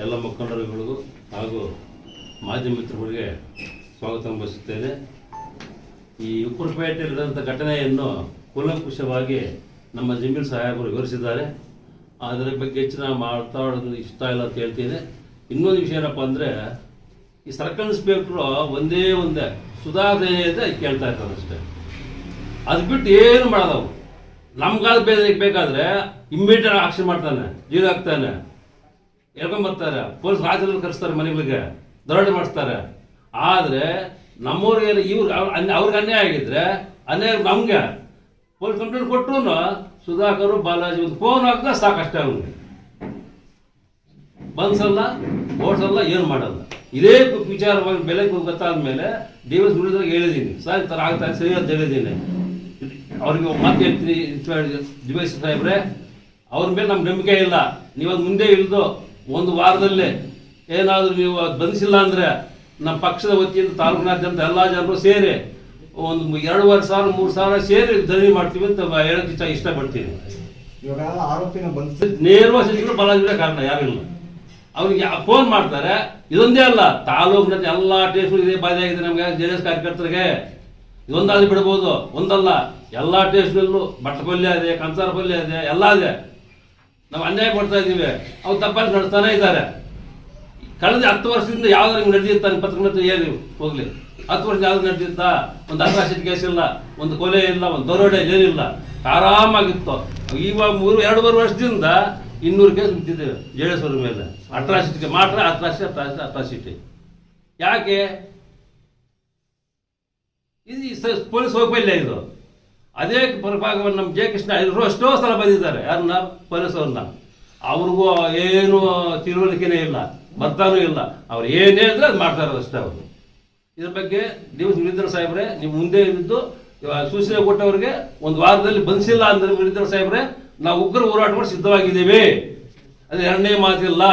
ಎಲ್ಲ ಮುಖಂಡರುಗಳಿಗೂ ಹಾಗೂ ಮಾಜಿ ಮಿತ್ರಗಳಿಗೆ ಸ್ವಾಗತ ಬಯಸುತ್ತೇನೆ ಈ ಉಪ್ಪುರಪೇಟೆಯಲ್ಲಿ ನಡೆದಂಥ ಘಟನೆಯನ್ನು ಕೂಲಂಕುಷವಾಗಿ ನಮ್ಮ ಜಮೀರ್ ಸಾಹೇಬರು ವಿವರಿಸಿದ್ದಾರೆ. ಅದರ ಬಗ್ಗೆ ಹೆಚ್ಚಿನ ಮಾತಾಡೋದು ಇಷ್ಟ ಇಲ್ಲ ಅಂತ ಹೇಳ್ತೀನಿ. ಇನ್ನೊಂದು ವಿಷಯ ಏನಪ್ಪ ಅಂದರೆ, ಈ ಸರ್ಕಲ್ ಇನ್ಸ್ಪೆಕ್ಟ್ರು ಒಂದೇ ಒಂದೇ ಸುಧಾರಣೆ ಅಂತ ಕೇಳ್ತಾ ಇರ್ತಾರೆ ಅಷ್ಟೇ. ಅದು ಬಿಟ್ಟು ಏನು ಮಾಡೋದವು ನಮ್ಗಾದ ಬೇರೆ ಬೇಕಾದ್ರೆ ಇಮ್ಮಿಡಿಯೇಟ್ ಆಕ್ಷನ್ ಮಾಡ್ತಾನೆ ಜೀವ ಹಾಕ್ತಾನೆ. ಹೇಳ್ಕೊಂಬರ್ತಾರೆ ಪೊಲೀಸ್ ರಾಜ್ಯದಲ್ಲಿ ಕರೆಸ್ತಾರೆ ಮನೆಗಳಿಗೆ, ದರೋಡೆ ಮಾಡಿಸ್ತಾರೆ. ಆದ್ರೆ ನಮ್ಮವ್ರಿಗೆ ಇವ್ರು ಅವ್ರಿಗೆ ಅನ್ಯಾಯ ಆಗಿದ್ರೆ ಅನ್ಯಾಯ ನಮ್ಗೆ. ಪೊಲೀಸ್ ಕಂಪ್ಲೇಂಟ್ ಕೊಟ್ಟರು ಸುಧಾಕರ್, ಬಾಲಾಜಿ ಒಂದು ಫೋನ್ ಹಾಕಿದ್ರೆ ಸಾಕಷ್ಟೇ ಅವ್ನಿಗೆ ಬನ್ಸಲ್ಲ ಓಡ್ಸಲ್ಲ, ಏನು ಮಾಡಲ್ಲ. ಇದೇ ವಿಚಾರವಾಗಿ ಬೆಲೆ ಗೊತ್ತಾದ ಮೇಲೆ ಡಿ ಎಸ್ ಮುಗಿದ್ರಾಗ ಹೇಳಿದ್ದೀನಿ ಸರ್, ಈ ಥರ ಆಗ್ತಾ ಸರಿ ಅಂತ ಹೇಳಿದ್ದೀನಿ ಅವ್ರಿಗೆ ಮತ್ತೆ ಹೇಳ್ತೀನಿ ಡಿ ವೈ ಸಾಹೇಬ್ರೆ, ಅವ್ರ ಮೇಲೆ ನಮ್ಗೆ ನಂಬಿಕೆ ಇಲ್ಲ. ನೀವು ಅದು ಮುಂದೆ ಇಳಿದು ಒಂದು ವಾರದಲ್ಲೇ ಏನಾದರೂ ನೀವು ಅದು ಬಂಧಿಸಿಲ್ಲ ಅಂದರೆ ನಮ್ಮ ಪಕ್ಷದ ವತಿಯಿಂದ ತಾಲೂಕಿನಾದ್ಯಂತ ಎಲ್ಲ ಜನರು ಸೇರಿ ಒಂದು ಎರಡೂವರೆ ಸಾವಿರ ಮೂರು ಸಾವಿರ ಸೇರಿ ಧರಣಿ ಮಾಡ್ತೀವಿ ಅಂತ ಹೇಳೋಕ್ಕೆ ಇಷ್ಟ ಇಷ್ಟಪಡ್ತೀನಿ. ಇವಾಗ ಆರೋಪಿನ ಬಂಧಿಸಿ ನೇರವಾಗಿ ಬಲಾಜಿಗೆ ಕಾರಣ ಯಾರಿಲ್ಲ ಅವ್ರಿಗೆ ಫೋನ್ ಮಾಡ್ತಾರೆ. ಇದೊಂದೇ ಅಲ್ಲ ತಾಲೂಕಿನ ಎಲ್ಲ ಟೇಸ್ಟ್ ಇದೇ ಬಾಧೆ ಆಗಿದೆ ನಮಗೆ ಜೆ ಎಸ್ ಕಾರ್ಯಕರ್ತರಿಗೆ. ಇದೊಂದಾದ್ರೂ ಬಿಡ್ಬೋದು ಒಂದಲ್ಲ ಎಲ್ಲ ಟೇಸ್ಟ್ನಲ್ಲೂ ಬಟ್ಟ ಪಲ್ಯ ಇದೆ ಕಂಸಾರ ಪಲ್ಯ ಇದೆ ಎಲ್ಲ ಇದೆ. ನಾವು ಅನ್ಯಾಯ ಮಾಡ್ತಾ ಇದ್ದೀವಿ. ಅವ್ರು ತಪ್ಪಾಗಿ ನಡೆಸ್ತಾನೆ ಇದ್ದಾರೆ. ಕಳೆದ ಹತ್ತು ವರ್ಷದಿಂದ ಯಾವ್ದು ಹಿಂಗೆ ನಡೆದಿತ್ತ ಪತ್ರಕರ್ತ ಏನು ಹೋಗ್ಲಿ? ಹತ್ತು ವರ್ಷ ಯಾವ್ದು ನಡೆದಿತ್ತಾ? ಒಂದು ಅಟ್ರಾಸಿಟಿ ಕೇಸ್ ಇಲ್ಲ, ಒಂದು ಕೊಲೆ ಇಲ್ಲ, ಒಂದು ದರೋಡೆ ಏನಿಲ್ಲ. ಆರಾಮಾಗಿತ್ತು. ಇವಾಗ ಮೂರು, ಎರಡೂವರೆ ವರ್ಷದಿಂದ ಇನ್ನೂರು ಕೇಸ್ ಬಿಟ್ಟಿದ್ದೇವೆ ಜೇಡೇಶ್ವರ ಮೇಲೆ. ಅಟ್ರಾಸಿಟಿಗೆ ಮಾತ್ರ ಅಟ್ರಾಸಿಟಿ ಅಟ್ರಾಸಿಟಿ ಅಟ್ರಾಸಿಟಿ ಯಾಕೆ? ಇದು ಪೊಲೀಸ್ ವೈಫಲ್ಯ ಇದು. ಅದೇ ಪ್ರಭಾಗವನ್ನು ನಮ್ಮ ಜಯಕೃಷ್ಣ ಕೃಷ್ಣ ಇವರು ಎಷ್ಟೋ ಸಲ ಬಂದಿದ್ದಾರೆ ಯಾರನ್ನ? ಪೊಲೀಸ್ ಅವ್ರನ್ನ ಅವ್ರಿಗೂ ಏನು ತಿಳುವಳಿಕೆನೇ ಇಲ್ಲ. ಬರ್ತಾನೂ ಇಲ್ಲ. ಅವ್ರು ಏನೇ ಅಂದರೆ ಅದು ಮಾಡ್ತಾರೆ ಅಷ್ಟೇ ಅವರು. ಇದ್ರ ಬಗ್ಗೆ ನೀವು ವೀರೇಂದ್ರ ಸಾಹೇಬ್ರೆ ನೀವು ಮುಂದೆ ಇದ್ದು ಸೂಚನೆ ಕೊಟ್ಟವ್ರಿಗೆ ಒಂದು ವಾರದಲ್ಲಿ ಬಂದಿಲ್ಲ ಅಂದ್ರೆ ವೀರೇಂದ್ರ ಸಾಹೇಬ್ರೆ ನಾವು ಉಗ್ರ ಹೋರಾಟ ಮಾಡಿ ಸಿದ್ಧವಾಗಿದ್ದೀವಿ. ಅದು ಎರಡನೇ ಮಾತಿಲ್ಲ.